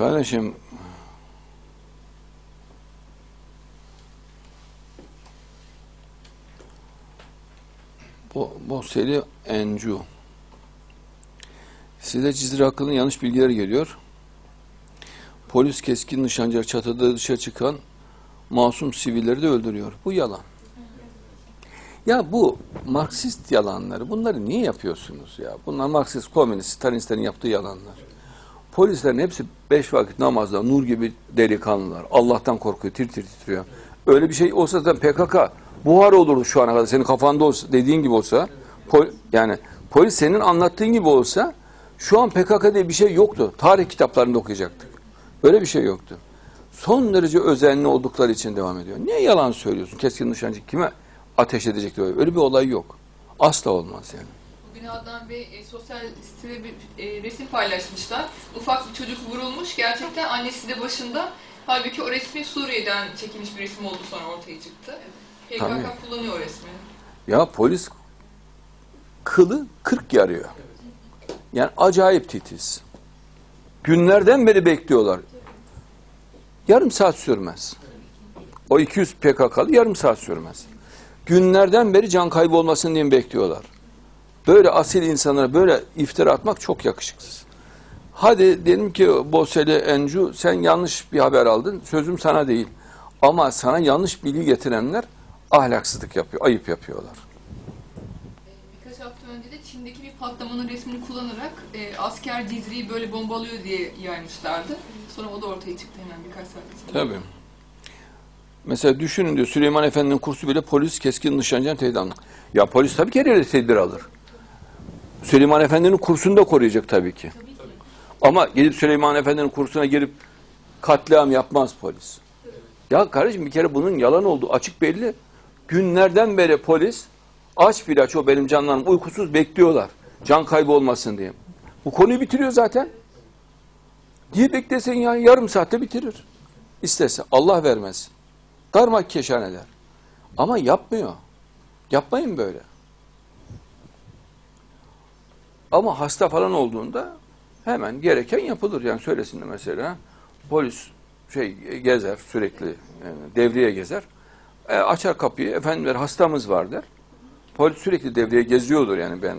Kardeşim bu, bu seri Encu. Size Cizre hakkında yanlış bilgiler geliyor. Polis keskin nişancı çatıda dışarı çıkan masum sivilleri de öldürüyor. Bu yalan. Ya bu Marksist yalanları, bunları niye yapıyorsunuz ya? Bunlar Marksist, komünist, Stalinistlerin yaptığı yalanlar. Polislerin hepsi beş vakit namazda nur gibi delikanlılar. Allah'tan korkuyor, tir tir titriyor. Öyle bir şey olsa zaten PKK buhar olurdu şu ana kadar. Senin kafanda olsa, dediğin gibi olsa, pol- yani polis senin anlattığın gibi olsa şu an PKK diye bir şey yoktu. Tarih kitaplarında okuyacaktık. Böyle bir şey yoktu. Son derece özenli oldukları için devam ediyor. Niye yalan söylüyorsun? Keskin nişancı kime ateş edecek diyor. Öyle bir olay yok. Asla olmaz yani. Bugün Adnan Bey e, sosyal sitede bir e, resim paylaşmışlar. Ufak bir çocuk vurulmuş. Gerçekten annesi de başında. Halbuki o resmi Suriye'den çekilmiş bir resim oldu sonra ortaya çıktı. PKK Tabii. kullanıyor o resmi. Ya polis kılı kırk yarıyor. Yani acayip titiz. Günlerden beri bekliyorlar. Yarım saat sürmez. O 200 PKK'lı yarım saat sürmez. Günlerden beri can kaybı olmasın diye bekliyorlar. Böyle asil insanlara böyle iftira atmak çok yakışıksız. Hadi dedim ki Bosele Encu sen yanlış bir haber aldın. Sözüm sana değil. Ama sana yanlış bilgi getirenler ahlaksızlık yapıyor, ayıp yapıyorlar. Birkaç hafta önce de Çin'deki bir patlamanın resmini kullanarak e, asker Cizre'yi böyle bombalıyor diye yaymışlardı. Sonra o da ortaya çıktı hemen birkaç saat içinde. Tabii. Mesela düşünün diyor Süleyman Efendi'nin kursu bile polis keskin nişancıdan tehdit almak. Ya polis tabii ki her yerde tedbir alır. Süleyman Efendi'nin kursunu da koruyacak tabii ki. Ama gidip Süleyman Efendi'nin kursuna girip katliam yapmaz polis. Ya kardeşim bir kere bunun yalan olduğu açık belli. Günlerden beri polis aç bir aç o benim canlarım uykusuz bekliyorlar. Can kaybı olmasın diye. Bu konuyu bitiriyor zaten. Diye beklesin ya yarım saatte bitirir. İstese Allah vermez. Darmak keşan eder. Ama yapmıyor. Yapmayın böyle. Ama hasta falan olduğunda hemen gereken yapılır. Yani söylesin de mesela polis şey gezer sürekli yani devreye gezer. E, açar kapıyı efendim hastamız var der. Polis sürekli devreye geziyordur yani ben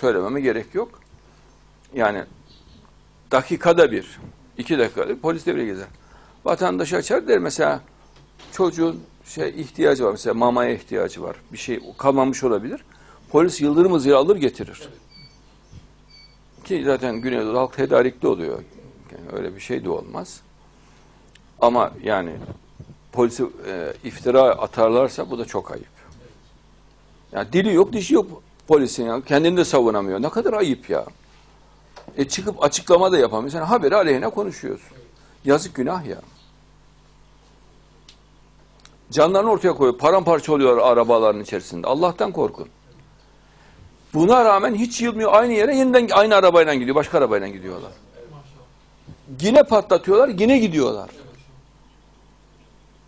söylememe gerek yok. Yani dakikada bir, iki dakikada bir polis devreye gezer. Vatandaş açar der mesela çocuğun şey ihtiyacı var mesela mamaya ihtiyacı var. Bir şey kalmamış olabilir. Polis yıldırım hızıyla alır getirir. Ki zaten Güneydoğu halk tedarikli oluyor. Yani öyle bir şey de olmaz. Ama yani polisi e, iftira atarlarsa bu da çok ayıp. Ya dili yok, dişi yok polisin ya. Kendini de savunamıyor. Ne kadar ayıp ya. E çıkıp açıklama da yapamıyorsun. Sen haberi aleyhine konuşuyorsun. Yazık günah ya. Canlarını ortaya koyuyor. Paramparça oluyor arabaların içerisinde. Allah'tan korkun. Buna rağmen hiç yılmıyor. Aynı yere yeniden aynı arabayla gidiyor. Başka arabayla gidiyorlar. Yine patlatıyorlar. Yine gidiyorlar.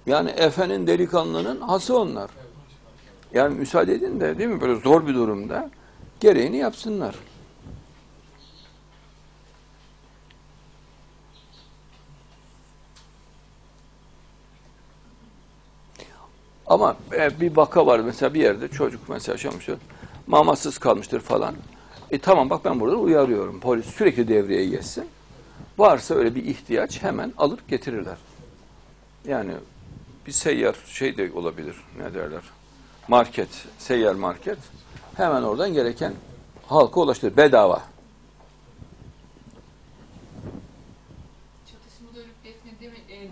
Yani efenin delikanlının hası onlar. Yani müsaade edin de değil mi böyle zor bir durumda gereğini yapsınlar. Ama e, bir vaka var mesela bir yerde çocuk mesela yaşamıştır. Mamasız kalmıştır falan. E tamam bak ben burada uyarıyorum. Polis sürekli devreye geçsin. Varsa öyle bir ihtiyaç hemen alır getirirler. Yani bir seyyar şey de olabilir. Ne derler? Market, seyyar market. Hemen oradan gereken halka ulaştırır. Bedava.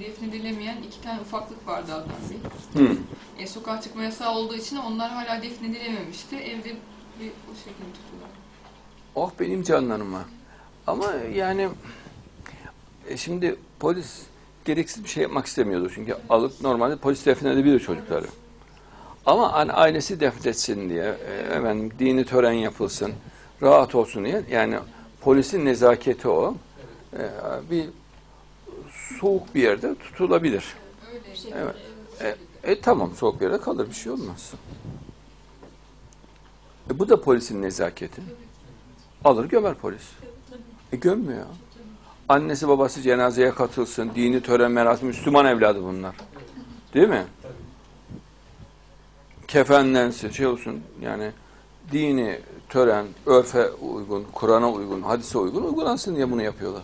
Defnedilemeyen iki tane ufaklık vardı Adnan Bey. Hı. E, sokağa çıkma yasağı olduğu için onlar hala defnedilememişti. Evde bir o şekilde tuttular. Oh benim canlarıma. Ama yani e, şimdi polis gereksiz bir şey yapmak istemiyordu. Çünkü alıp normalde polis defnedebilir çocukları. Ama hani ailesi defnetsin diye, e, hemen dini tören yapılsın, rahat olsun diye. Yani polisin nezaketi o. E, bir soğuk bir yerde tutulabilir. Evet. E, e, tamam soğuk bir yerde kalır bir şey olmaz. E, bu da polisin nezaketi. Alır gömer polis. E gömmüyor. Annesi babası cenazeye katılsın, dini tören merasim, Müslüman evladı bunlar. Değil mi? Kefenlensin, şey olsun yani dini tören, örfe uygun, Kur'an'a uygun, hadise uygun uygulansın diye bunu yapıyorlar.